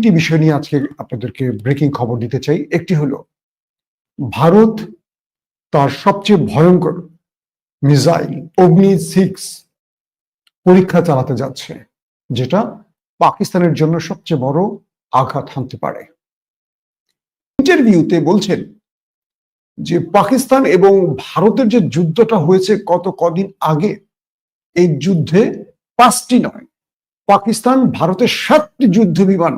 একটি বিষয় নিয়ে আজকে আপনাদেরকে ব্রেকিং খবর দিতে চাই। একটি হলো, ভারত তার সবচেয়ে ভয়ঙ্কর মিসাইল অগ্নি সিক্স পরীক্ষা চালাতে যাচ্ছে, যেটা পাকিস্তানের জন্য সবচেয়ে বড় আঘাত হানতে পারে। ইন্টারভিউতে বলছেন যে, পাকিস্তান এবং ভারতের যে যুদ্ধটা হয়েছে কত কদিন আগে, এই যুদ্ধে পাঁচটি নয়, পাকিস্তান ভারতের সাতটি যুদ্ধ বিমান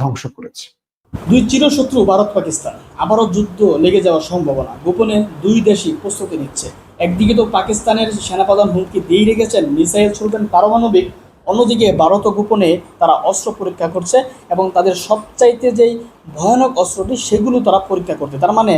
ধ্বংস করেছে। দুই চিরশত্রু ভারত পাকিস্তান। আবারও যুদ্ধ লেগে যাওয়ার সম্ভাবনা। গোপনে দুই দেশই প্রস্তুতি নিচ্ছে। একদিকে তো পাকিস্তানের সেনাপ্রধান হুমকি দিয়েই রেখেছেন মিসাইল ছুড়বেন পারমাণবিক, অন্যদিকে ভারত গোপনে তারা অস্ত্র পরীক্ষা করছে এবং তাদের সবচাইতে যেই ভয়ানক অস্ত্রটি, সেগুলো তারা পরীক্ষা করছে। তার মানে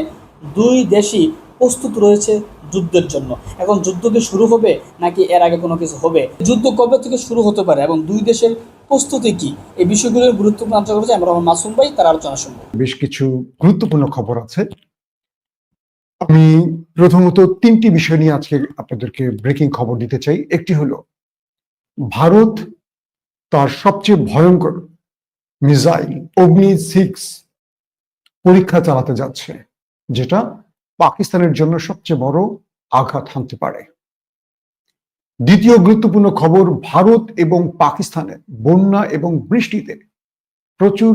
দুই দেশই প্রস্তুত রয়েছে যুদ্ধের জন্য। এখন যুদ্ধ কি শুরু হবে নাকি এর আগে কোনো কিছু হবে? যুদ্ধ কবে থেকে শুরু হতে পারে এবং দুই দেশের প্রস্তুতি কি? এই বিষয়গুলোর গুরুত্বপূর্ণ আলোচনা করেছে আমরা মাসুম ভাই, তার আলোচনা শুনব। বেশ কিছু গুরুত্বপূর্ণ খবর আছে। আমি প্রথমত তিনটি বিষয় নিয়ে আজকে আপনাদেরকে ব্রেকিং খবর দিতে চাই। একটি হলো, ভারত তার সবচেয়ে ভয়ঙ্কর মিসাইল অগ্নি সিক্স পরীক্ষা চালাতে যাচ্ছে, যেটা পাকিস্তানের জন্য সবচেয়ে বড় আঘাত হানতে পারে। দ্বিতীয় গুরুত্বপূর্ণ খবর, ভারত এবং পাকিস্তানে বন্যা এবং বৃষ্টিতে প্রচুর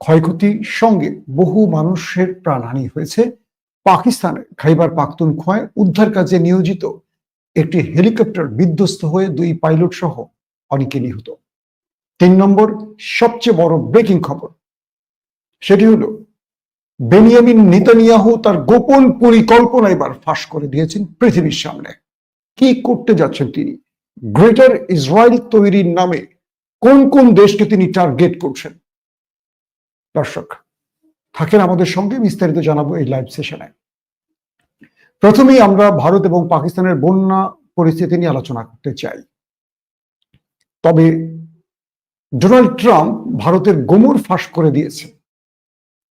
ক্ষয়ক্ষতির সঙ্গে বহু মানুষের প্রাণহানি হয়েছে। পাকিস্তানের খাইবার পাখতুনখোয়ায় উদ্ধার কাজে নিয়োজিত একটি হেলিকপ্টার বিধ্বস্ত হয়ে দুই পাইলট সহ অনেকে নিহত। তিন নম্বর, সবচেয়ে বড় ব্রেকিং খবর, সেটি হলো বেনিয়ামিন নেতানিয়াহু তার গোপন পরিকল্পনা এবার ফাঁস করে দিয়েছেন পৃথিবীর সামনে। কি করতে যাচ্ছেন তিনি? গ্রেটার ইসরায়েল তৈরির নামে কোন কোন দেশকে তিনি টার্গেট করছেন? দর্শক, থাকেন আমাদের সঙ্গে, বিস্তারিত জানাব এই লাইভ সেশনে। প্রথমেই আমরা ভারত এবং পাকিস্তানের বন্যা পরিস্থিতি নিয়ে আলোচনা করতে চাই। তবে ডোনাল্ড ট্রাম্প ভারতের গোমর ফাঁস করে দিয়েছে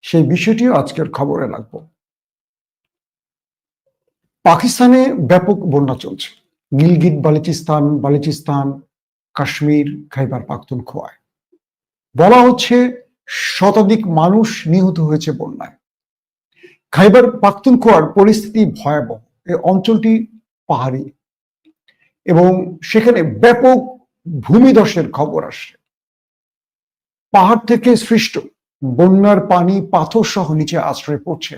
সেই বিষয়টিও আজকের খবরে লাগবো পাকিস্তানে ব্যাপক বন্যা চলছে। গিলগিট, বালিচিস্তান বালিচিস্তান, কাশ্মীর, খাইবার পাখতুনখোয়ায় বলা হচ্ছে শতাধিক মানুষ নিহত হয়েছে বন্যায়। খাইবার পাখতুনখোয়ার পরিস্থিতি ভয়াবহ। এই অঞ্চলটি পাহাড়ি এবং সেখানে ব্যাপক ভূমিধসের খবর আসছে। পাহাড় থেকে সৃষ্ট বন্যার পানি পাথর সহ নিচে আশ্রয় পড়ছে।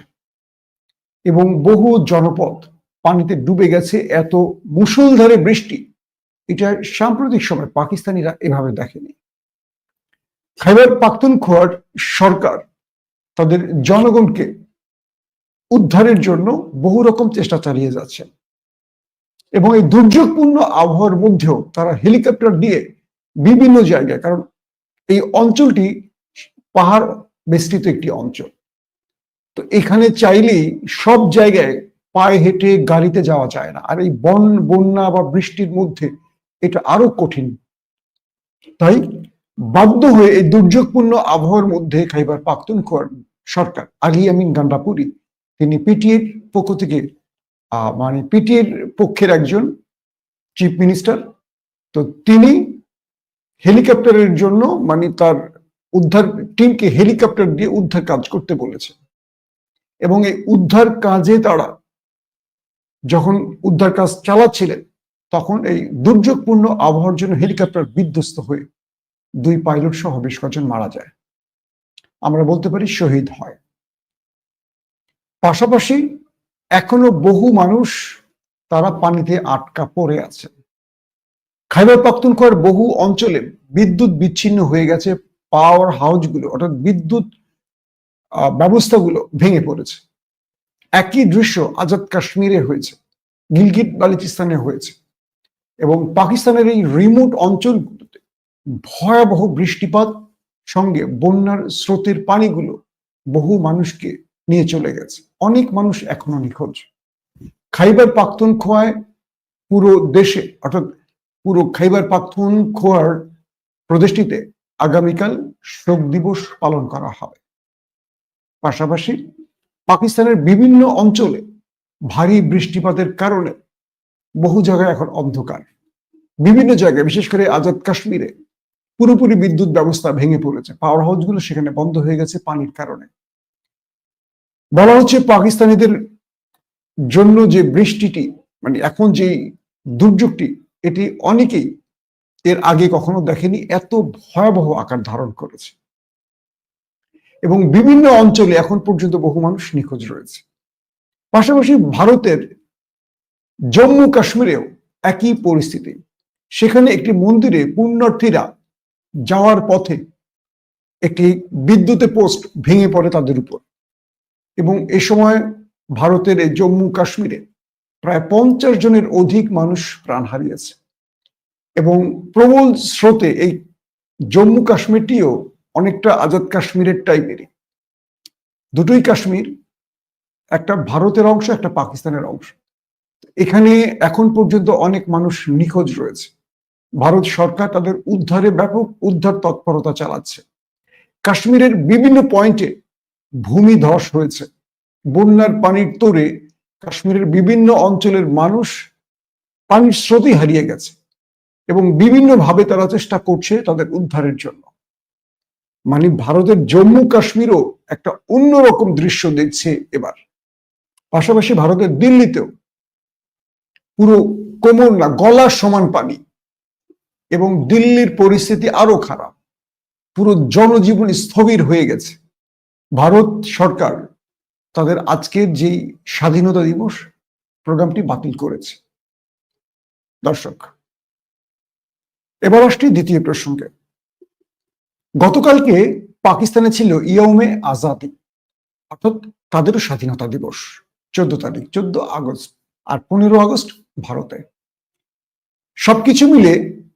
এবং বহু জনপদ পানিতে ডুবে গেছে, এত মুষলধারে বৃষ্টি। এটা সাম্প্রতিক সময় পাকিস্তানিরা এভাবে দেখেনি। খাইবার পাখতুনখোয়ার সরকার তাদের জনগণকে উদ্ধারের জন্য বহু রকম চেষ্টা চালিয়ে যাচ্ছে। এবং এই দুর্যোগপূর্ণ আবহাওয়ার মধ্যেও তারা হেলিকপ্টার দিয়ে বিভিন্ন জায়গায়, কারণ এই অঞ্চলটি পাহাড় বেষ্টিত একটি অঞ্চল। তো এখানে চাইলেই সব জায়গায় পায়ে হেঁটে গাড়িতে যাওয়া যায় না। আর এই বন, বন্যা বা বৃষ্টির মধ্যে এটা আরও কঠিন। তাই বাধ্য হয়ে এই দুর্যোগপূর্ণ আবহাওয়ার মধ্যে খাইবার পাখতুনখোয়ার সরকার আলী আমিন গান্ডাপুরি, তিনি পিটিএর পক্ষ থেকে মানে পিটিএর পক্ষের একজন চিফ মিনিস্টার। তো তিনি হেলিকপ্টারের জন্য মানে তার উদ্ধার টিমকে হেলিকপ্টার দিয়ে উদ্ধার কাজ করতে বলেছে। এবং এই উদ্ধার কাজে তারা যখন উদ্ধার কাজ চালাচ্ছিলেন, তখন এই দুর্যোগপূর্ণ আবহাওয়ার জন্য হেলিকপ্টার বিধ্বস্ত হয়ে দুই পাইলট সহ বেশ কয়েকজন মারা যায়। আমরা বলতে পারি শহীদ হয়। পাশাপাশি এখনও বহু মানুষ তারা পানিতে আটকা পড়ে আছে। খাইবার পাখতুনখোয়ার বহু অঞ্চলে বিদ্যুৎ বিচ্ছিন্ন হয়ে গেছে পাওয়ার হাউসগুলো অর্থাৎ বিদ্যুৎ ব্যবস্থাগুলো ভেঙে পড়েছে। একই দৃশ্য আজাদ কাশ্মীরে হয়েছে, গিলগিট বালিচিস্তানে হয়েছে এবং পাকিস্তানের এই রিমোট অঞ্চলগুলোতে ভয়াবহ বৃষ্টিপাত, সঙ্গে বন্যার স্রোতের পানিগুলো বহু মানুষকে নিয়ে চলে গেছে। অনেক মানুষ এখনও নিখোঁজ। খাইবার পাখতুনখোয়ায় পুরো দেশে, অর্থাৎ পুরো খাইবার পাখতুনখোয়ার প্রদেশটিতে আগামীকাল শোক দিবস পালন করা হবে। পাশাপাশি পাকিস্তানের বিভিন্ন অঞ্চলে ভারী বৃষ্টিপাতের কারণে বহু জায়গায় এখন অন্ধকার। বিভিন্ন জায়গায়, বিশেষ করে আজাদ কাশ্মীরে পুরোপুরি বিদ্যুৎ ব্যবস্থা ভেঙে পড়েছে। পাওয়ার হাউসগুলো সেখানে বন্ধ হয়ে গেছে পানির কারণে। বলা হচ্ছে পাকিস্তানিদের জন্য যে বৃষ্টিটি মানে এখন যে দুর্যোগটি, এটি অনেকেই এর আগে কখনো দেখেনি, এত ভয়াবহ আকার ধারণ করেছে। এবং বিভিন্ন অঞ্চলে এখন পর্যন্ত বহু মানুষ নিখোঁজ রয়েছে। পাশাপাশি ভারতের জম্মু কাশ্মীরেও একই পরিস্থিতি। সেখানে একটি মন্দিরে পুণ্যার্থীরা যাওয়ার পথে একটি বিদ্যুতের পোস্ট ভেঙে পড়ে তাদের উপর। এবং এ সময় ভারতের জম্মু কাশ্মীরে প্রায় পঞ্চাশ জনের অধিক মানুষ প্রাণ হারিয়েছে। এবং প্রবল স্রোতে এই জম্মু কাশ্মীরটিও অনেকটা আজাদ কাশ্মীরের টাইপেরই। দুটোই কাশ্মীর, একটা ভারতের অংশ, একটা পাকিস্তানের অংশ। এখানে এখন পর্যন্ত অনেক মানুষ নিখোঁজ রয়েছে। ভারত সরকার তাদের উদ্ধারে ব্যাপক উদ্ধার তৎপরতা চালাচ্ছে। কাশ্মীরের বিভিন্ন পয়েন্টে ভূমি ধস হয়েছে। বন্যার পানির তোরে কাশ্মীরের বিভিন্ন অঞ্চলের মানুষ পানির স্রোতই হারিয়ে গেছে। এবং বিভিন্নভাবে তারা চেষ্টা করছে তাদের উদ্ধারের জন্য। মানে ভারতের জম্মু কাশ্মীরও একটা অন্যরকম দৃশ্য দেখছে এবার। পাশাপাশি ভারতের দিল্লিতেও পুরো কোমর না গলার সমান পানি এবং দিল্লির পরিস্থিতি আরও খারাপ। পুরো জনজীবন স্থবির হয়ে গেছে। ভারত সরকার তাদের আজকের যেই স্বাধীনতা দিবস প্রোগ্রামটি বাতিল করেছে। দর্শক এবার আসছি দ্বিতীয় প্রসঙ্গে। গতকালকে পাকিস্তানে ছিল ইয়মে আজাদি, অর্থাৎ তাদেরও স্বাধীনতা দিবস, চোদ্দ তারিখ, চোদ্দ আগস্ট আর পনেরো আগস্ট ভারতে। সবকিছু মিলে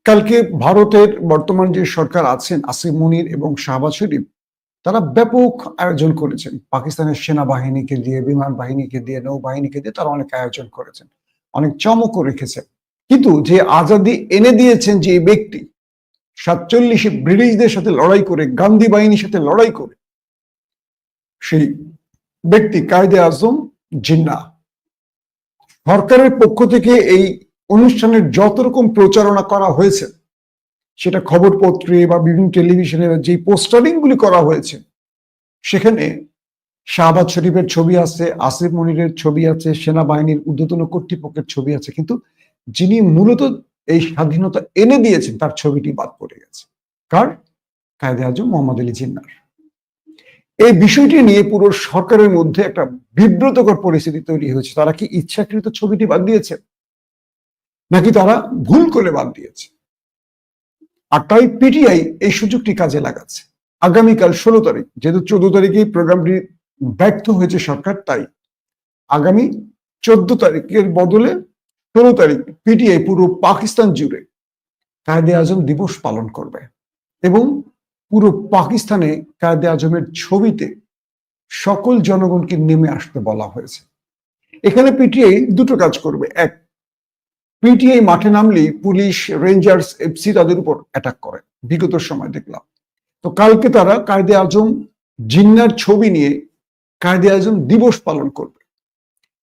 কালকে ভারতের বর্তমান যে সরকার আছেন আসিফ মনির এবং শাহবাজ শরীফ, তারা ব্যাপক আয়োজন করেছেন। পাকিস্তানের সেনাবাহিনীকে দিয়ে, বিমান বাহিনীকে দিয়ে, নৌবাহিনীকে দিয়ে তারা অনেক আয়োজন করেছেন, অনেক চমকও রেখেছেন। কিন্তু যে আজাদি এনে দিয়েছেন যে ব্যক্তি, সাতচল্লিশে ব্রিটিশদের সাথে লড়াই করে, গান্ধী বাহিনীর সাথে লড়াই করে, সেই ব্যক্তি কায়দে আজম জিন্না। সরকারের পক্ষ থেকে এই অনুষ্ঠানের যত রকম প্রচারণা করা হয়েছে, সেটা খবরপত্রে বা বিভিন্ন টেলিভিশনে যে পোস্টারিং গুলি করা হয়েছে, সেখানে শাহবাজ শরীফের ছবি আছে, আসিফ মনিরের ছবি আছে, সেনাবাহিনীর ঊর্ধ্বতন কর্তৃপক্ষের ছবি আছে, কিন্তু যিনি মূলত এই স্বাধীনতা এনে দিয়েছেন, তার ছবিটি বাদ পড়ে গেছে। কার? কায়দে আজম, মোহাম্মদ আলী জিন্নার এই বিষয়টি নিয়ে পুরো সরকারের মধ্যে একটা বিব্রতকর পরিস্থিতি তৈরি হয়েছে। তারা কি ইচ্ছাকৃত ছবিটি বাদ দিয়েছে? নাকি তারা ভুল করে বাদ দিয়েছে? আর তাই পিটিআই এই সুযোগটি কাজে লাগাচ্ছে। আগামীকাল ষোলো তারিখ, যেহেতু চোদ্দ তারিখে প্রোগ্রামটি ব্যর্থ হয়েছে সরকার, তাই আগামী চোদ্দ তারিখের বদলে ষোলো তারিখ পিটিআই পুরো পাকিস্তান জুড়ে কায়দে আজম দিবস পালন করবে এবং পুরো পাকিস্তানে কায়দে আজমের ছবিতে সকল জনগণকে নেমে আসতে বলা হয়েছে। এখানে পিটিআই দুটো কাজ করবে। এক, পিটিআই মাঠে নামলেই পুলিশ, রেঞ্জার্স, এফসি তাদের উপর অ্যাটাক করে। বিগত সময় দেখলাম। তো কালকে তারা কায়দে আজম জিন্নার ছবি নিয়ে কায়দে আজম দিবস পালন করবে।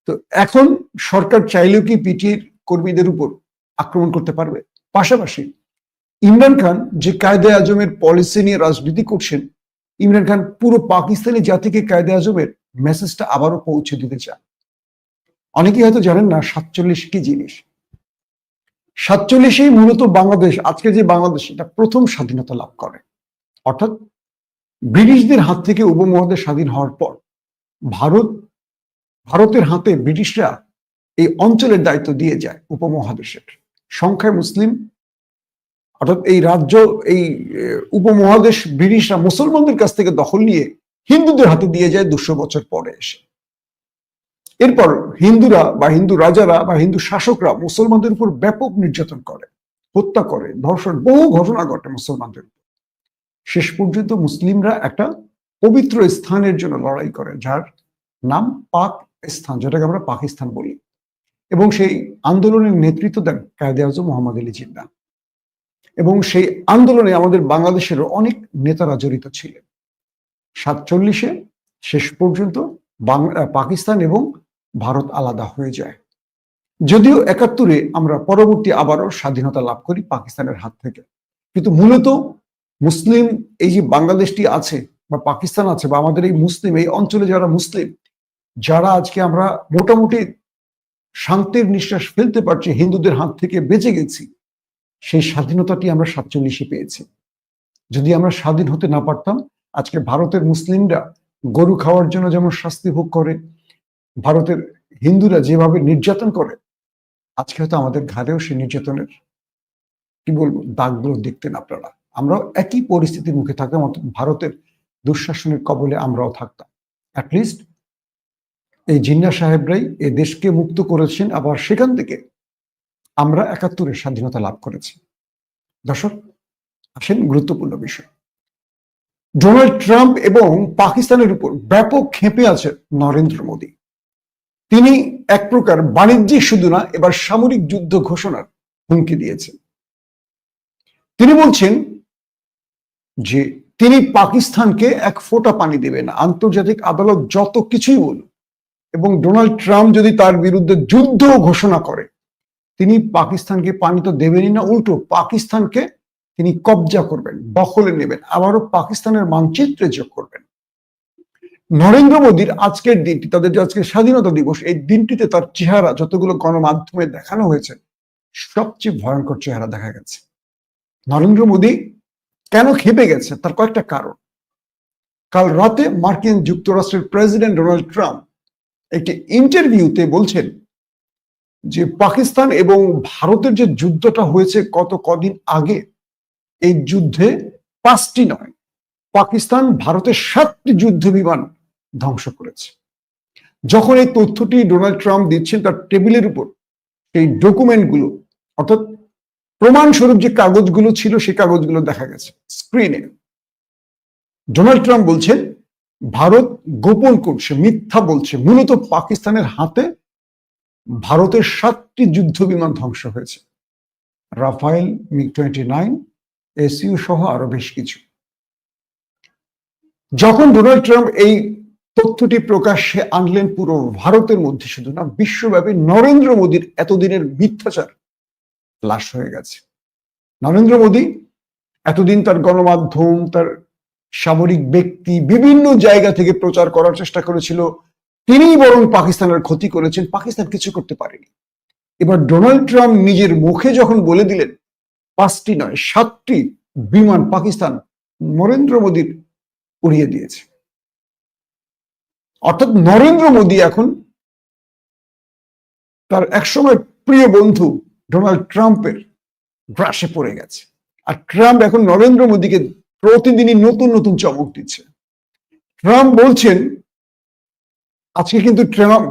তো এখন সরকার চাইলেও কি পিটির কর্মীদের উপর আক্রমণ করতে পারবে? পাশাপাশি ইমরান খান যে কায়দে আজমের পলিসি নিয়ে রাজনীতি করছেন, ইমরান খান পুরো পাকিস্তানি জাতিকে কায়দে আজমের মেসেজটা আবারও পৌঁছে দিতে চান। অনেকেই হয়তো জানেন না, সাতচল্লিশ কি জিনিস? সাতচল্লিশেই মূলত বাংলাদেশ, আজকে যে বাংলাদেশ, এটা প্রথম স্বাধীনতা লাভ করে। অর্থাৎ ব্রিটিশদের হাত থেকে উপমহাদেশ স্বাধীন হওয়ার পর, ভারত ভারতের হাতে ব্রিটিশরা এই অঞ্চলের দায়িত্ব দিয়ে যায় উপমহাদেশের। সংখ্যায় মুসলিম, অর্থাৎ এই রাজ্য, এই উপমহাদেশ ব্রিটিশরা মুসলমানদের কাছ থেকে দখল নিয়ে হিন্দুদের হাতে দিয়ে যায় দুশো বছর পরে এসে। এরপর হিন্দুরা বা হিন্দু রাজারা বা হিন্দু শাসকরা মুসলমানদের উপর ব্যাপক নির্যাতন করে, হত্যা করে, ধর্ষণ, বহু ঘটনা ঘটে মুসলমানদের শেষ পর্যন্ত মুসলিমরা একটা পবিত্র স্থানের জন্য লড়াই করে, যার নাম পাক স্থান, যেটাকে আমরা পাকিস্তান বলি। এবং সেই আন্দোলনের নেতৃত্ব দেন কায়দে আজম মোহাম্মদ আলী জিন্না এবং সেই আন্দোলনে আমাদের বাংলাদেশের অনেক নেতারা জড়িত ছিলেন। সাতচল্লিশে শেষ পর্যন্ত পাকিস্তান এবং ভারত আলাদা হয়ে যায়। যদিও একাত্তরে আমরা পরবর্তী আবারও স্বাধীনতা লাভ করি পাকিস্তানের হাত থেকে। কিন্তু মূলত মুসলিম, এই যে বাংলাদেশটি আছে বা পাকিস্তান আছে বা আমাদের এই মুসলিম, এই অঞ্চলে যারা মুসলিম যারা আজকে আমরা মোটামুটি শান্তির নিঃশ্বাস ফেলতে পারছি, হিন্দুদের হাত থেকে বেঁচে গেছি, সেই স্বাধীনতাটি আমরা সাতচল্লিশে পেয়েছি। যদি আমরা স্বাধীন হতে না পারতাম, আজকে ভারতের মুসলিমরা গরু খাওয়ার জন্য যেমন শাস্তি ভোগ করে, ভারতের হিন্দুরা যেভাবে নির্যাতন করে, আজকে হয়তো আমাদের ঘাড়েও সেই নির্যাতনের, কি বলব, দাগগুলো দেখতেন আপনারা। আমরাও একই পরিস্থিতির মুখে থাকতাম ভারতের দুঃশাসনের কবলে আমরাও থাকতাম। অ্যাটলিস্ট এই জিন্না সাহেবরাই এ দেশকে মুক্ত করেছেন, আবার সেখান থেকে আমরা একাত্তরের স্বাধীনতা লাভ করেছি। দর্শক, আসেন গুরুত্বপূর্ণ বিষয়। ডোনাল্ড ট্রাম্প এবং পাকিস্তানের উপর ব্যাপক ক্ষেপে আছে নরেন্দ্র মোদী। তিনি এক প্রকার বাণিজ্যিক শুধু না, এবার সামরিক যুদ্ধ ঘোষণার হুমকি দিয়েছেন। তিনি বলছেন যে তিনি পাকিস্তানকে এক ফোঁটা পানি দেবেন, আন্তর্জাতিক আদালত যত কিছুই বলুন এবং ডোনাল্ড ট্রাম্প যদি তার বিরুদ্ধে যুদ্ধ ঘোষণা করে, তিনি পাকিস্তানকে পানি তো দেবেনই না, উল্টো পাকিস্তানকে তিনি কবজা করবেন, দখলে নেবেন, আবারও পাকিস্তানের মানচিত্রে যোগ করবেন। নরেন্দ্র মোদীর আজকের দিনটি, তাদের যে আজকে স্বাধীনতা দিবস, এই দিনটিতে তার চেহারা, যতগুলো গণমাধ্যমে দেখানো হয়েছে, সবচেয়ে ভয়ঙ্কর চেহারা দেখা গেছে। নরেন্দ্র মোদী কেন খেপে গেছে? তার কয়েকটা কারণ। কাল রাতে মার্কিন যুক্তরাষ্ট্রের প্রেসিডেন্ট ডোনাল্ড ট্রাম্প একটি ইন্টারভিউতে বলছেন যে পাকিস্তান এবং ভারতের যে যুদ্ধটা হয়েছে কত কদিন আগে, এই যুদ্ধে পাঁচটি নয়, পাকিস্তান ভারতের সাতটি যুদ্ধ বিমান ধ্বংস করেছে। যখন এই তথ্যটি ডোনাল্ড ট্রাম্প দিচ্ছেন তার টেবিলের উপর, সেই ডকুমেন্টগুলো, অর্থাৎ প্রমাণস্বরূপ যে কাগজগুলো ছিল, সেই কাগজগুলো দেখা গেছে স্ক্রিনে। ডোনাল্ড ট্রাম্প বলছেন ভারত গোপন করছে, মিথ্যা বলছে। মূলত পাকিস্তানের হাতে ভারতের সাতটি যুদ্ধ বিমান ধ্বংস হয়েছে। Rafale MiG twenty nine, SU সহ আরও বেশ কিছু। যখন ডোনাল্ড ট্রাম্প এই তথ্যটি প্রকাশ্যে আনলেন পুরো ভারতের মধ্যে, শুধু না, বিশ্বব্যাপী নরেন্দ্র মোদীর এতদিনের মিথ্যাচার লাশ হয়ে গেছে। নরেন্দ্র মোদী এতদিন তার গণমাধ্যম, তার সামরিক ব্যক্তি বিভিন্ন জায়গা থেকে প্রচার করার চেষ্টা করেছিল। তিনি বরং পাকিস্তানের ক্ষতি করেছেন। পাকিস্তান কিছু করতে পারেনি। এবার ডোনাল্ড ট্রাম্প নিজের মুখে যখন বলে দিলেন, পাঁচটি নয়, সাতটি বিমান পাকিস্তান নরেন্দ্র মোদীর উড়িয়ে দিয়েছে। অর্থাৎ নরেন্দ্র মোদী এখন তার একসময় প্রিয় বন্ধু ডোনাল্ড ট্রাম্পের গ্রাসে পড়ে গেছে। আর ট্রাম্প এখন নরেন্দ্র মোদীকে প্রতিদিনই নতুন নতুন চমক দিচ্ছে। ট্রাম্প বলছেন, আজকে কিন্তু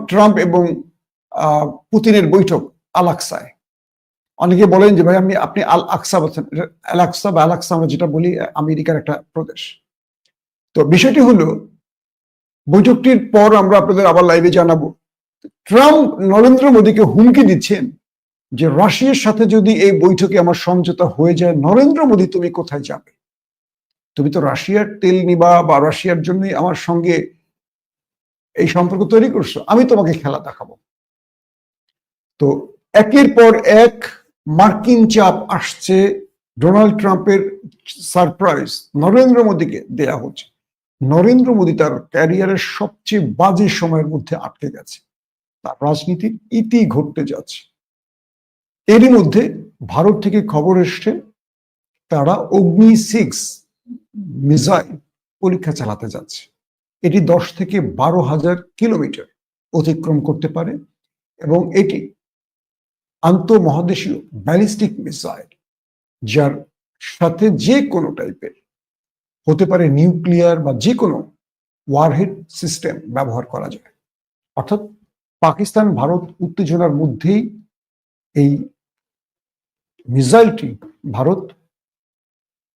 ট্রাম্প এবং পুতিনের বৈঠক আলাক্সায় অনেকে বলেন যে, ভাই আমি আপনি আল আকসা বলছেন আলাক্সা বা আলাক্সা আমরা যেটা বলি আমেরিকার একটা প্রদেশ। তো বিষয়টি হলো, বৈঠকটির পর আমরা আপনাদের আবার লাইভে জানাব ট্রাম্প নরেন্দ্র মোদীকে হুমকি দিচ্ছেন যে, রাশিয়ার সাথে যদি এই বৈঠকে আমার সমঝোতা হয়ে যায়, নরেন্দ্র মোদী তুমি কোথায় যাবে? তুমি তো রাশিয়ার তেল নিবা বা রাশিয়ার জন্যই আমার সঙ্গে এই সম্পর্ক তৈরি করছ, আমি তোমাকে খেলা দেখাবো। তো একের পর এক মার্কিন চাপ আসছে, ডোনাল্ড ট্রাম্পের সারপ্রাইজ নরেন্দ্র মোদীকে দেয়া হচ্ছে। নরেন্দ্র মোদী তার ক্যারিয়ারের সবচেয়ে বাজে সময়ের মধ্যে আটকে গেছে। তার রাজনীতির ইতি ঘটতে যাচ্ছে। এরই মধ্যে ভারত থেকে খবর এসছে, তারা অগ্নি সিক্স মিসাইল পরীক্ষা চালাতে যাচ্ছে। এটি দশ থেকে বারো হাজার কিলোমিটার অতিক্রম করতে পারে এবং এটি আন্তঃমহাদেশীয় ব্যালিস্টিক মিসাইল, যার সাথে যে কোনো টাইপের হতে পারে নিউক্লিয়ার বা যে কোনো ওয়ারহেড সিস্টেম ব্যবহার করা যায়। অর্থাৎ পাকিস্তান, ভারত উত্তেজনার মধ্যেই এই মিসাইলটি ভারত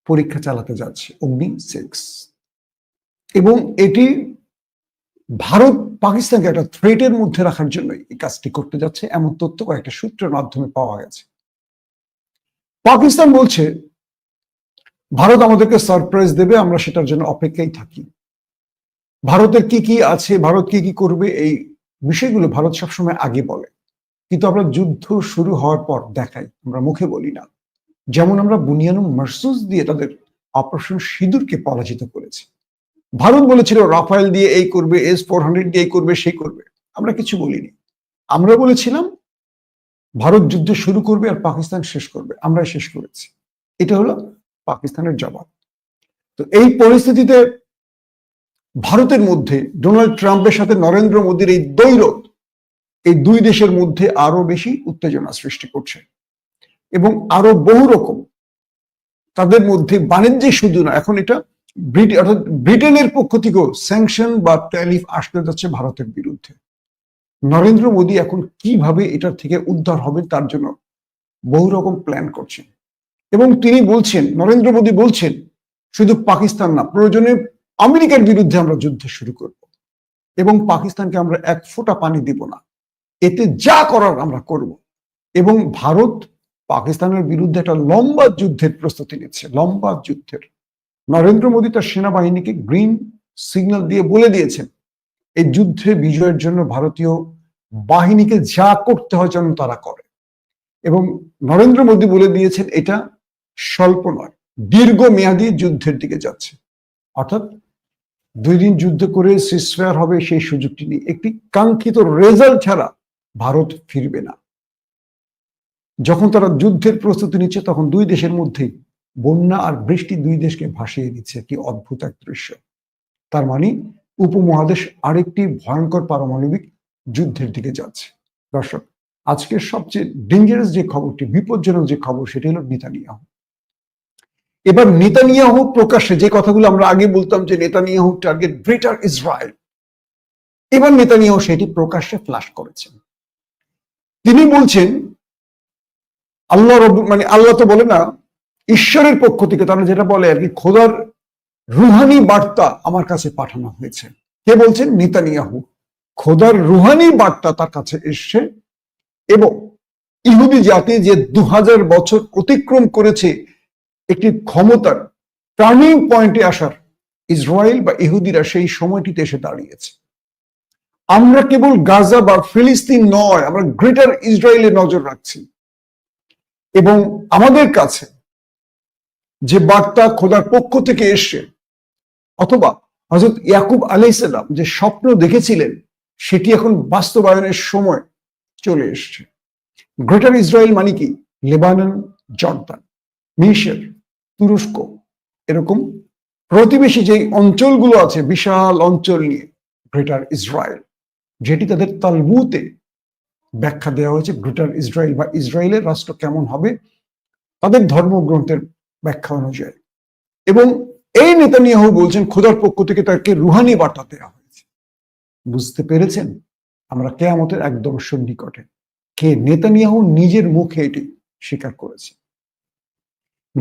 পরীক্ষা চালাতে যাচ্ছে অগ্নি সিক্স এবং এটি ভারত পাকিস্তানকে একটা থ্রেটের মধ্যে রাখার জন্য এই কাজটি করতে যাচ্ছে, এমন তথ্য কয়েকটা সূত্রের মাধ্যমে পাওয়া গেছে। পাকিস্তান বলছে, ভারত আমাদেরকে সারপ্রাইজ দেবে, আমরা সেটার জন্য অপেক্ষায় থাকি। ভারতের কি কি আছে, ভারত কি কি করবে, এই বিষয়গুলো ভারত সবসময় আগে বলে। কিন্তু আমরা যুদ্ধ শুরু হওয়ার পর দেখাই, আমরা মুখে বলি না। যেমন আমরা বুনিয়ানুম মার্সুস দিয়ে তাদের অপারেশন সিঁদুরকে পরাজিত করেছে। ভারত বলেছিল, রাফায়েল দিয়ে এই করবে, এস ফোর হান্ড্রেড দিয়ে এই করবে সেই করবে। আমরা কিছু বলিনি। আমরা বলেছিলাম, ভারত যুদ্ধ শুরু করবে আর পাকিস্তান শেষ করবে। আমরা শেষ করেছি। এটা হলো পাকিস্তানের জবাব। তো এই পরিস্থিতিতে ভারতের মধ্যে ডোনাল্ড ট্রাম্পের সাথে নরেন্দ্র মোদীর এই দ্বৈরথ, এই দুই দেশের মধ্যে আরও বেশি উত্তেজনা সৃষ্টি করছে। এবং আরও বহু রকম। তাদের মধ্যে বাণিজ্যিক শুধু না, এখন এটা ব্রিটেনের পক্ষ থেকেও স্যাংশন বা ট্যারিফ আসতে যাচ্ছে ভারতের বিরুদ্ধে। নরেন্দ্র মোদী এখন কীভাবে এটার থেকে উদ্ধার হবে তার জন্য বহু রকম প্ল্যান করছেন। এবং তিনি বলছেন, নরেন্দ্র মোদী বলছেন, শুধু পাকিস্তান না, প্রয়োজনে আমেরিকার বিরুদ্ধে আমরা যুদ্ধ শুরু করব। এবং পাকিস্তানকে আমরা এক ফোঁটা পানি দিব না। এতে যা করার আমরা করব। এবং ভারত পাকিস্তানের বিরুদ্ধে একটা লম্বা যুদ্ধের প্রস্তুতি নিচ্ছে, লম্বা যুদ্ধের। নরেন্দ্র মোদী তার সেনাবাহিনীকে গ্রিন সিগন্যাল দিয়ে বলে দিয়েছেন, এই যুদ্ধে বিজয়ের জন্য ভারতীয় বাহিনীকে যা করতে হয় যেন তারা করে। এবং নরেন্দ্র মোদী বলে দিয়েছেন, এটা স্বল্প নয় দীর্ঘ মেয়াদী যুদ্ধের দিকে যাচ্ছে। অর্থাৎ দুই দিন যুদ্ধ করে সিসফেয়ার হবে সেই সুযোগটি নেই একটি কাঙ্ক্ষিত রেজাল্ট ছাড়া ভারত ফিরবে না। যখন তারা যুদ্ধের প্রস্তুতি নিচ্ছে, তখন দুই দেশের মধ্যেই বন্যা আর বৃষ্টি দুই দেশকে ভাসিয়ে দিচ্ছে। কি অদ্ভুত এক দৃশ্য। তার মানে উপমহাদেশ আরেকটি ভয়ঙ্কর পারমাণবিক যুদ্ধের দিকে যাচ্ছে। দর্শক, আজকের সবচেয়ে ডেঞ্জারাস যে খবরটি, বিপজ্জনক যে খবর, সেটি হলো নেতানিয়াহু। এবার নেতানিয়াহু প্রকাশ্যে যে কথাগুলো আমরা আগে বলতাম যে নেতানিয়াহু টার্গেট গ্রেটার ইসরায়েল এবার নেতানিয়াহু সেটি প্রকাশ্যে ফ্লাশ করেছেন। তিনি বলছেন আল্লাহ মানে আল্লাহ তো বলে না, ঈশ্বরের পক্ষ থেকে তারা যেটা বলে আর কি, খোদার রুহানি বার্তা আমার কাছে পাঠানো হয়েছে। কে বলছেন? নেতানিয়াহু। খোদার রুহানি বার্তা তার কাছে এসছে এবং ইহুদি জাতি যে দু হাজার বছর অতিক্রম করেছে, একটি ক্ষমতার টার্নিং পয়েন্টে আসার ইসরায়েল বা ইহুদিরা সেই সময়টিতে এসে দাঁড়িয়েছে। আমরা কেবল গাজা বা ফিলিস্তিন নয়, আমরা গ্রেটার ইসরায়েলে নজর রাখছি। এবং আমাদের কাছে যে বার্তা খোদার পক্ষ থেকে এসছে, অথবা হজরত ইয়াকুব আলাইসাল্লাম যে স্বপ্ন দেখেছিলেন, সেটি এখন বাস্তবায়নের সময় চলে এসছে। গ্রেটার ইসরায়েল মানে কি? লেবানন, জর্দান, মিশর, তুরস্ক, এরকম প্রতিবেশী যে অঞ্চলগুলো আছে, বিশাল অঞ্চল নিয়ে, গ্রেটার ইসরায়েল, যেটি তাদের তালবুতে ব্যাখ্যা দেওয়া হয়েছে গ্রেটার ইসরায়েল বা ইসরায়েলের রাষ্ট্র কেমন হবে, তাদের ধর্মগ্রন্থের ব্যাখ্যা অনুযায়ী। এবং এই নেতানিয়াহু বলছেন, খোদার পক্ষ থেকে তাকে রুহানি বার্তা দেওয়া হয়েছে। বুঝতে পেরেছেন? আমরা কেয়ামতের একদম সন্নিকটে। কে নেতানিয়াহু নিজের মুখে এটি স্বীকার করেছে।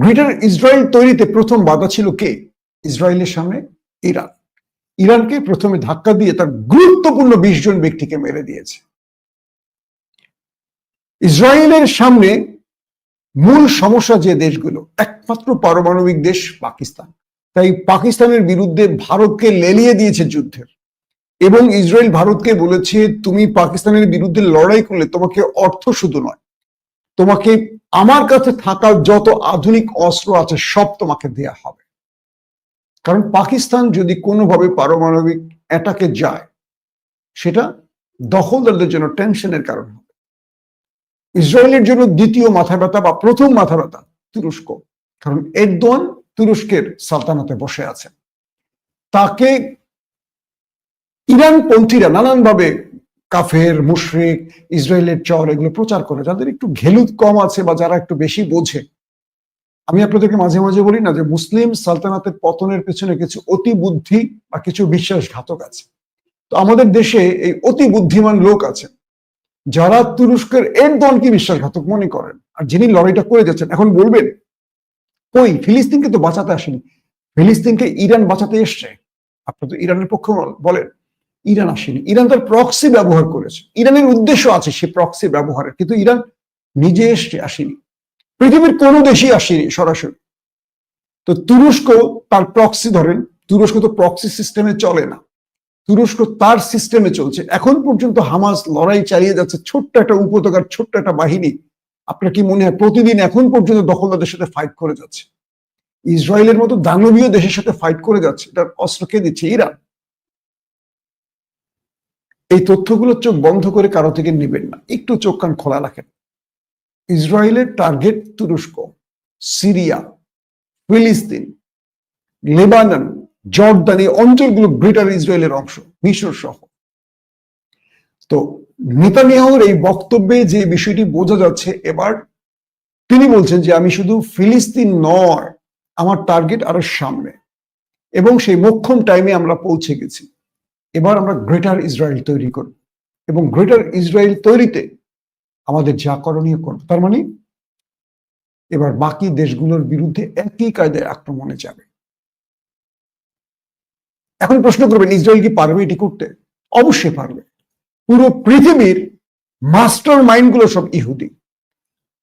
গ্রেটার ইসরায়েল তৈরিতে প্রথম বাধা ছিল কে? ইসরায়েলের সামনে ইরান। ইরানকে প্রথমে ধাক্কা দিয়ে তার গুরুত্বপূর্ণ বিশ জন ব্যক্তিকে মেরে দিয়েছে। ইসরায়েলের সামনে মূল সমস্যা যে দেশগুলো, একমাত্র পারমাণবিক দেশ পাকিস্তান। তাই পাকিস্তানের বিরুদ্ধে ভারতকে লেলিয়ে দিয়েছে যুদ্ধের। এবং ইসরায়েল ভারতকে বলেছে, তুমি পাকিস্তানের বিরুদ্ধে লড়াই করলে তোমাকে অর্থ শুধু নয়, তোমাকে আমার কাছে থাকা যত আধুনিক অস্ত্র আছে সব তোমাকে দেয়া হবে। কারণ পাকিস্তান যদি কোনোভাবে পারমাণবিক অ্যাটাকে যায়, সেটা দখলদারদের জন্য টেনশনের কারণ হবে। ইসরায়েলের জন্য দ্বিতীয় মাথা ব্যথা বা প্রথম মাথা ব্যথা তুরস্ক। কারণ এরদোয়ান তুরস্কের সালতানাতে বসে আছেন তাকে ইরান পন্থীরা নানানভাবে কাফের, মুশরিক, ইসরায়েলের চর এগুলো প্রচার করে, যাদের একটু ঘেলুদ কম আছে বা যারা একটু বেশি বোঝে। আমি আপনাদেরকে মাঝে মাঝে বলি না যে মুসলিম সালতানাতের পতনের পেছনে কিছু অতি বুদ্ধি বা কিছু বিশ্বাসঘাতক আছে। তো আমাদের দেশে এই অতি বুদ্ধিমান লোক আছে। যারা তুরস্কের এরদনকে বিশ্বাসঘাতক মনে করেন, আর যিনি লড়াইটা করে যাচ্ছেন, এখন বলবেন ওই ফিলিস্তিনকে তো বাঁচাতে আসেনি। ফিলিস্তিনকে ইরান বাঁচাতে এসছে। আপনি তো ইরানের পক্ষ বলেন, ইরান আসেনি। ইরান তার প্রক্সি ব্যবহার করেছে। ইরানের উদ্দেশ্য আছে সে প্রক্সি ব্যবহারের, কিন্তু ইরান নিজে এসছে, আসেনি। পৃথিবীর কোনো দেশই আসেনি সরাসরি। তো তুরস্ক তার প্রক্সি ধরেন, তুরস্ক তো প্রক্সি সিস্টেমে চলে না। তুরস্ক তার সিস্টেমে চলছে। এখন পর্যন্ত হামাস লড়াই চালিয়ে যাচ্ছে ছোট্ট একটা উপত্যকার ছোট্ট একটা বাহিনী। আপনার কি মনে হয় প্রতিদিন এখন পর্যন্ত দখলদারদের সাথে ফাইট করে যাচ্ছে? ইসরায়েলের মতো দানবীয় দেশের সাথে ফাইট করে যাচ্ছে, এটার অস্ত্র কে দিচ্ছে? ইরান। এই তথ্যগুলো চোখ বন্ধ করে কারও থেকে নেবেন না। একটু চোখ কান খোলা রাখেন। ইসরায়েলের টার্গেট তুরস্ক, সিরিয়া, ফিলিস্তিন, লেবানন জর্দান এই অঞ্চলগুলো গ্রেটার ইসরায়েলের অংশ, মিশর সহ। তো নেতানিয়াহুর এই বক্তব্যে যে বিষয়টি বোঝা যাচ্ছে, এবার তিনি বলছেন যে আমি শুধু ফিলিস্তিন নয়, আমার টার্গেট আরও সামনে। এবং সেই মোক্ষম টাইমে আমরা পৌঁছে গেছি। এবার আমরা গ্রেটার ইসরায়েল তৈরি করব। এবং গ্রেটার ইসরায়েল তৈরিতে আমাদের যা করণীয় করব, তার মানে এবার বাকি দেশগুলোর বিরুদ্ধে একই কায়দায় আক্রমণে যাবে। এখন প্রশ্ন করবেন, ইসরায়েল কি পারবে এটি করতে? অবশ্যই পারবে। পুরো পৃথিবীর মাস্টার মাইন্ডগুলো সব ইহুদি।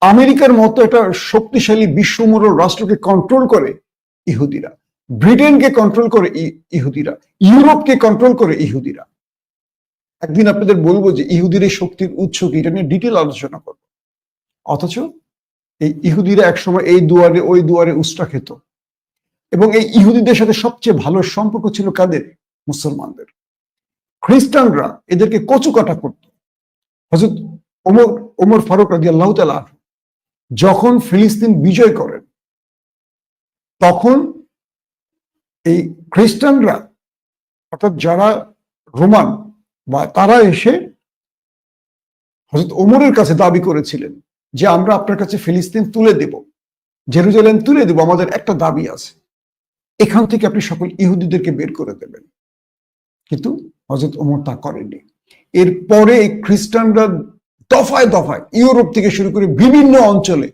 আমেরিকার মতো একটা শক্তিশালী বিশ্বমূল রাষ্ট্রকে কন্ট্রোল করে ইহুদিরা। ব্রিটেনকে কন্ট্রোল করে ইহুদিরা। ইউরোপকে কন্ট্রোল করে ইহুদিরা। একদিন আপনাদের বলব যে ইহুদির এই শক্তির উৎস কি? এটা নিয়ে ডিটেল আলোচনা করব। অথচ এই ইহুদিরা একসময় এই দুয়ারে, ওই দুয়ারে উস্টা খেত। এবং এই ইহুদিদের সাথে সবচেয়ে ভালো সম্পর্ক ছিল কাদের? মুসলমানদের। খ্রিস্টানরা এদেরকে কচু কাটা করত। হজরত ওমর ওমর ফারুক রাজি আল্লাহ যখন ফিলিস্তিন বিজয় করেন, তখন এই খ্রিস্টানরা, অর্থাৎ যারা রোমান বা তারা এসে হজরত ওমরের কাছে দাবি করেছিলেন যে আমরা আপনার কাছে ফিলিস্তিন তুলে দেব, জেরুজালেম তুলে দেব, আমাদের একটা দাবি আছে। এখান থেকে আপনি সকল ইহুদিদেরকে বের করে দেবেন। কিন্তু হজরত ওমর তা করেননি। এরপরে খ্রিস্টানরা দফায় দফায় ইউরোপ থেকে শুরু করে বিভিন্ন অঞ্চলে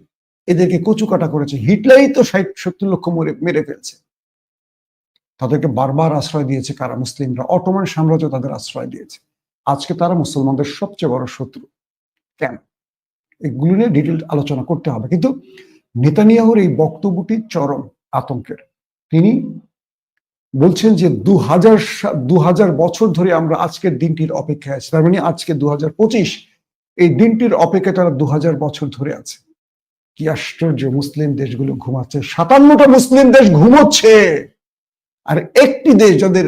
এদেরকে কচুকাটা করেছে। হিটলারই তো ষাট, সত্তর লক্ষ মরে, মেরে ফেলছে। তাদেরকে বারবার আশ্রয় দিয়েছে কারা? মুসলিমরা। অটোমান সাম্রাজ্য তাদের আশ্রয় দিয়েছে। আজকে তারা মুসলমানদের সবচেয়ে বড় শত্রু। কেন? এগুলো নিয়ে ডিটেল আলোচনা করতে হবে। কিন্তু নেতানিয়াহুর এই বক্তব্যটি চরম আতঙ্কের। তিনি বলছেন যে দু হাজার দু হাজার বছর ধরে আমরা আজকের দিনটির অপেক্ষায় আছি। তার মানে আজকে দু হাজার পঁচিশ, এই দিনটির অপেক্ষায় তারা দু হাজার বছর ধরে আছে। কি আশ্চর্য, মুসলিম দেশগুলো ঘুমাচ্ছে। সাতান্নটা মুসলিম দেশ ঘুমোচ্ছে। আর একটি দেশ যাদের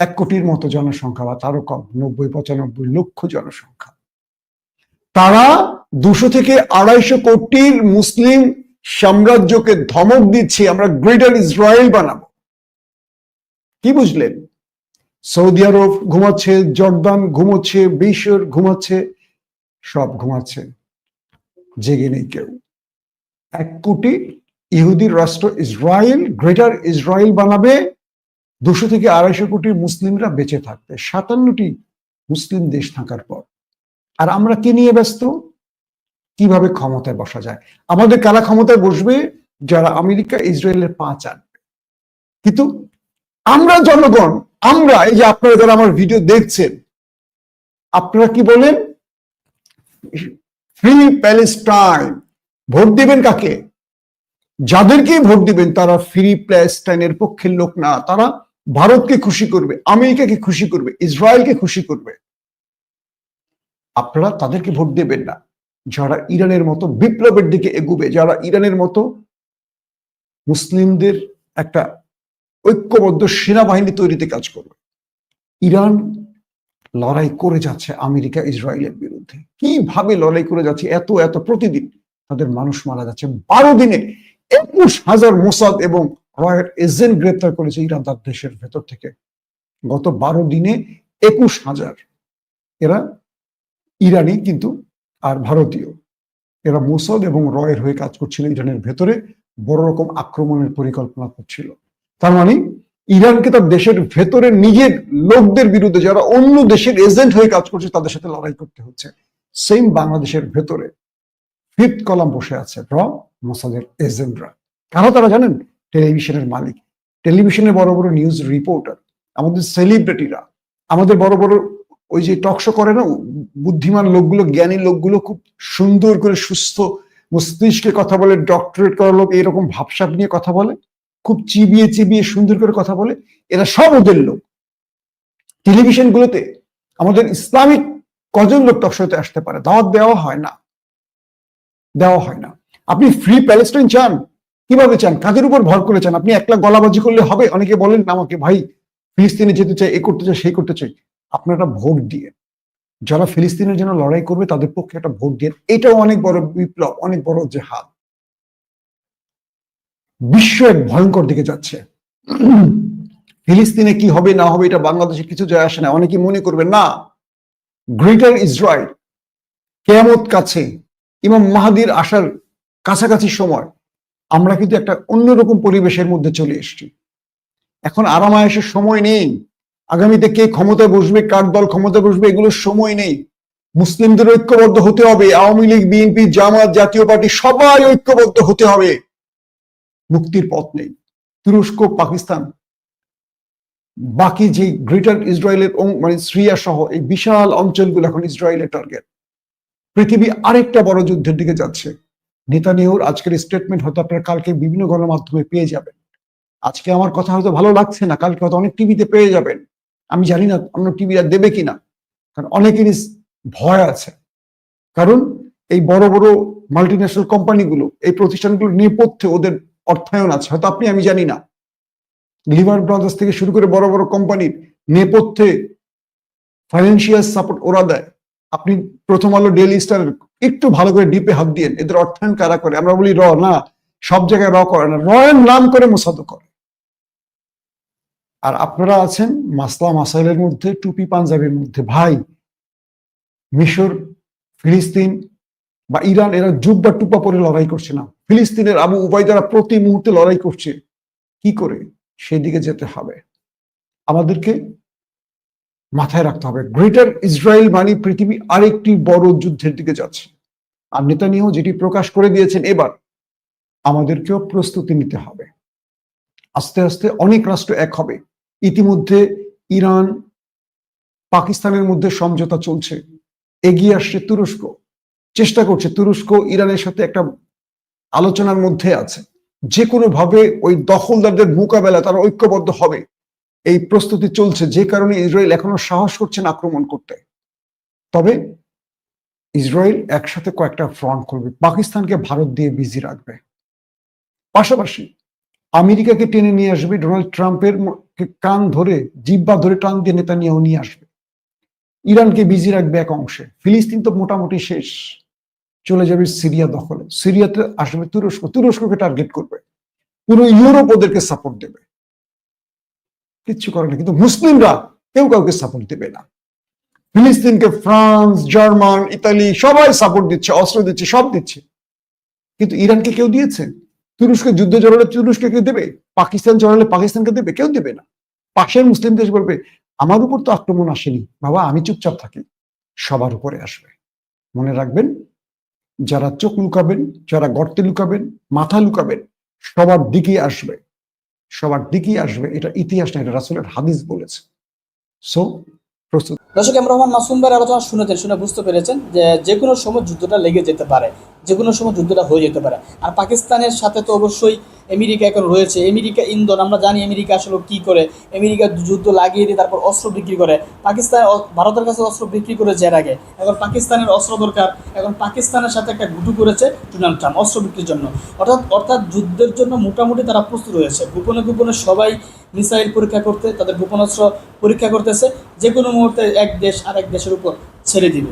এক কোটির মতো জনসংখ্যা বা তারও কম, নব্বই, পঁচানব্বই লক্ষ জনসংখ্যা, তারা দুশো থেকে আড়াইশো কোটির মুসলিম সাম্রাজ্যকে ধমক দিচ্ছে, আমরা গ্রেটার ইসরায়েল বানাবো। কি বুঝলেন? সৌদি আরব ঘুমাচ্ছে, জর্দান ঘুমোচ্ছে বিশ্বর ঘুমাচ্ছে, সব ঘুমাচ্ছে। জেগে নেই কেউ। এক কোটি ইহুদির রাষ্ট্র ইসরায়েল, গ্রেটার ইসরায়েল বানাবে, দুশো থেকে আড়াইশো কোটি মুসলিমরা বেঁচে থাকবে। সাতান্নটি মুসলিম দেশ থাকার পর। আর আমরা কি নিয়ে ব্যস্ত? কীভাবে ক্ষমতায় বসা যায়? আমাদের কারা ক্ষমতায় বসবে? যারা আমেরিকা, ইসরায়েলের পা চাটবে কিন্তু আমরা জনগণ, আমরা, এই যে আপনারা যারা আমার ভিডিও দেখছেন, আপনারা কি বলেন? ফ্রি প্যালেস্টাইন ভোট দিবেন কাকে? যাদেরকে ভোট দিবেন, তারা ফ্রি প্যালেস্টাইনের পক্ষের লোক না। তারা ভারতকে খুশি করবে, আমেরিকাকে খুশি করবে, ইসরায়েলকে খুশি করবে। আপনারা তাদেরকে ভোট দেবেন না। যারা ইরানের মতো বিপ্লবের দিকে এগুবে, যারা ইরানের মতো মুসলিমদের একটা ঐক্যবদ্ধ সেনাবাহিনী তৈরিতে কাজ করবে। ইরান লড়াই করে যাচ্ছে আমেরিকা, ইসরায়েলের বিরুদ্ধে। কীভাবে লড়াই করে যাচ্ছে, এত এত প্রতিদিন তাদের মানুষ মারা যাচ্ছে। বারো দিনে একুশ হাজার মোসাদ এবং রয়ের এজেন্ট গ্রেপ্তার করেছে ইরান তার দেশের ভেতর থেকে। গত বারো দিনে একুশ হাজার। এরা ইরানি, কিন্তু আর ভারতীয়। এরা মোসাদ এবং রয়ের হয়ে কাজ করছিল ইরানের ভেতরে, বড় রকম আক্রমণের পরিকল্পনা করছিল। তার মানে ইরানকে তার দেশের ভেতরে নিজের লোকদের বিরুদ্ধে যারা অন্য দেশের এজেন্ট হয়ে কাজ করছে, তাদের সাথে লড়াই করতে হচ্ছে। সেম বাংলাদেশের ভেতরে। ফিফথ কলাম বসে আছে র, মোসাদের এজেন্টরা কারও তারা জানেন? টেলিভিশনের মালিক। টেলিভিশনের বড় বড় নিউজ রিপোর্টার আমাদের সেলিব্রিটিরা আমাদের বড় বড় ওই যে টকশো করে না, বুদ্ধিমান লোকগুলো, জ্ঞানী লোকগুলো খুব সুন্দর করে সুস্থ মস্তিষ্কে কথা বলে ডক্টরেট করা লোক এরকম ভাবসাব নিয়ে কথা বলে, খুব চিবিয়ে চিবিয়ে সুন্দর করে কথা বলে, এরা সব ওদের লোক। টেলিভিশন গুলোতে আমাদের ইসলামিক কজন লোক টকশোতে আসতে পারে? দাওয়াত দেওয়া হয় না। দেওয়া হয় না। আপনি ফ্রি প্যালেস্টাইন চান? কীভাবে চান? কাদের উপর ভর করে চান? আপনি একলা গলাবাজি করলে হবে? অনেকে বলেন, আমাকে ভাই ফিলিস্তিনে যেতে চাই, এ করতে চাই সেই করতে চাই। আপনারা ভোট দিয়ে, যারা ফিলিস্তিনের জন্য লড়াই করবে তাদের পক্ষে একটা ভোট দিয়ে, এটাও অনেক বড় বিপ্লব, অনেক বড় জেহাদ। বিশ্ব এক ভয়ঙ্কর দিকে যাচ্ছে। ফিলিস্তিনে কি হবে না হবে এটা বাংলাদেশে কিছু যায় আসে না। অনেকে মনে করবে না, গ্রেটার ইসরায়েল কেয়ামত কাছে, ইমাম মাহাদির আসার কাছাকাছি সময়, আমরা কিন্তু একটা অন্যরকম পরিবেশের মধ্যে চলে এসেছি। এখন আরামায়াসের সময় নেই। আগামীতে কে ক্ষমতায় বসবে, কার দল ক্ষমতায় বসবে এগুলোর সময় নেই। মুসলিমদের ঐক্যবদ্ধ হতে হবে, আওয়ামী লীগ, বিএনপি, জামাত, জাতীয় পার্টি, সবাই ঐক্যবদ্ধ হতে হবে। মুক্তির পথ নেই। তুরস্ক, পাকিস্তান, বাকি যে গ্রেটার ইসরায়েলের মানে সিরিয়া সহ এই বিশাল অঞ্চলগুলো এখন ইসরায়েলের টার্গেট। পৃথিবী আরেকটা বড় যুদ্ধের দিকে যাচ্ছে। নেতানিয়াহুর আজকের স্টেটমেন্ট হয়তো আপনারা কালকে বিভিন্ন গণমাধ্যমে পেয়ে যাবেন। আজকে আমার কথা হয়তো ভালো লাগছে না, কালকে হয়তো অনেক টিভিতে পেয়ে যাবেন। আমি জানি না অন্য টিভি আর দেবে কিনা। কারণ অনেকেরই ভয় আছে। কারণ এই বড় বড় মাল্টি ন্যাশনাল কোম্পানিগুলো এই প্রতিষ্ঠানগুলোর নেপথ্যে ওদের অর্থায়ন আছে। হয়তো আপনি, আমি জানি না। লিভার ব্রাদার্স থেকে শুরু করে বড় বড় কোম্পানির নেপথ্যে ফাইন্যান্সিয়াল সাপোর্ট ওরা দেয়। আপনি প্রথম আলো ডেইলি স্টার একটু ভালো করে ডিপে হাত দিয়ে এদের অর্থায়ন কারা করে? আমরা বলি র না। সব জায়গায় র করে না। রয়ের নাম করে মোসাদ করে। আর আপনারা আছেন মাসলা মাসাইলের মধ্যে, টুপি পাঞ্জাবের মধ্যে। ভাই, মিশর, ফিলিস্তিন বা ইরান, এরা জুব্বা টুপা পরে লড়াই করছে না। ফিলিস্তিনের আবু উবাইদারা প্রতি মুহূর্তে লড়াই করছে। কি করে? সেদিকে যেতে হবে। আমাদেরকে মাথায় রাখতে হবে। গ্রেটার ইসরায়েল মানে পৃথিবী আরেকটি বড় যুদ্ধের দিকে যাচ্ছে। আর নেতানিয়াহু যেটি প্রকাশ করে দিয়েছেন এবার, আমাদেরকেও প্রস্তুতি নিতে হবে। আস্তে আস্তে অনেক রাষ্ট্র এক হবে। ইতিমধ্যে ইরান, পাকিস্তানের মধ্যে সমঝোতা চলছে। এগিয়ে আসছে তুরস্ক। চেষ্টা করছে, তুরস্ক ইরানের সাথে একটা আলোচনার মধ্যে আছে। যে কোনো ভাবে ওই দখলদারদের মোকাবেলা তারা ঐক্যবদ্ধ হবে। এই প্রস্তুতি চলছে, যে কারণে ইসরায়েল এখনও সাহস করছে না আক্রমণ করতে। তবে ইসরায়েল একসাথে কয়েকটা ফ্রন্ট করবে। পাকিস্তানকে ভারত দিয়ে বিজি রাখবে। পাশাপাশি আমেরিকাকে টেনে নিয়ে আসবে ডোনাল্ড ট্রাম্পের কান ধরে, জিব্বা ধরে টান দিয়ে নেতা নিয়ে আসবে। ইরানকে বিজি রাখবে এক অংশে। ফিলিস্তিন তো মোটামুটি শেষ। চলে যাবে সিরিয়া দখলে। সিরিয়াতে আসবে তুরস্ক। তুরস্ককে টার্গেট করবে। পুরো ইউরোপ ওদেরকে সাপোর্ট দেবে। কিচ্ছু করে না কিন্তু মুসলিমরা কেউ কাউকে সাপোর্ট দেবে না। ফিলিস্তিনকে ফ্রান্স, জার্মান, ইতালি সবাই সাপোর্ট দিচ্ছে, অস্ত্র দিচ্ছে, সব দিচ্ছে। কিন্তু ইরানকে কেউ দিয়েছে? তুরস্কে যুদ্ধ জড়ালে তুরস্কে কেউ দেবে? পাকিস্তান জড়ালে পাকিস্তানকে দেবে? কেউ দেবে না। পাশের মুসলিম দেশ বলবে, আমার উপর তো আক্রমণ আসেনি। বাবা, আমি চুপচাপ থাকি। সবার উপরে আসবে। মনে রাখবেন, যারা চোখ লুকাবেন, যারা গর্তে লুকাবেন, মাথা লুকাবেন, সবার দিকে আসবে। সবার দিকেই আসবে। এটা ইতিহাস না, এটা রাসুলের হাদিস বলেছে। সো প্রস্তুত। দর্শক এম রহমান মাসুম ভাইয়ের আলোচনা শুনেছেন, শুনে বুঝতে পেরেছেন যে যে কোনো সময় যুদ্ধটা লেগে যেতে পারে। যে কোনো সময় যুদ্ধটা হয়ে যেতে পারে। আর পাকিস্তানের সাথে তো অবশ্যই আমেরিকা এখন রয়েছে। আমেরিকা ইন্ধন আমরা জানি আমেরিকা আসলে কি করে। আমেরিকা যুদ্ধ লাগিয়ে দিয়ে তারপর অস্ত্র বিক্রি করে। পাকিস্তান ভারতের কাছে অস্ত্র বিক্রি করেছে এর আগে। এখন পাকিস্তানের অস্ত্র দরকার। এখন পাকিস্তানের সাথে একটা গুটু করেছে ডোনাল্ড ট্রাম্প অস্ত্র বিক্রির জন্য। অর্থাৎ অর্থাৎ যুদ্ধের জন্য মোটামুটি তারা প্রস্তুত হয়েছে গোপনে গোপনে সবাই মিসাইল পরীক্ষা করতে, তাদের গোপন অস্ত্র পরীক্ষা করতেছে। যে কোনো মুহূর্তে এক দেশ আরেক দেশের উপর ছেড়ে দিবে।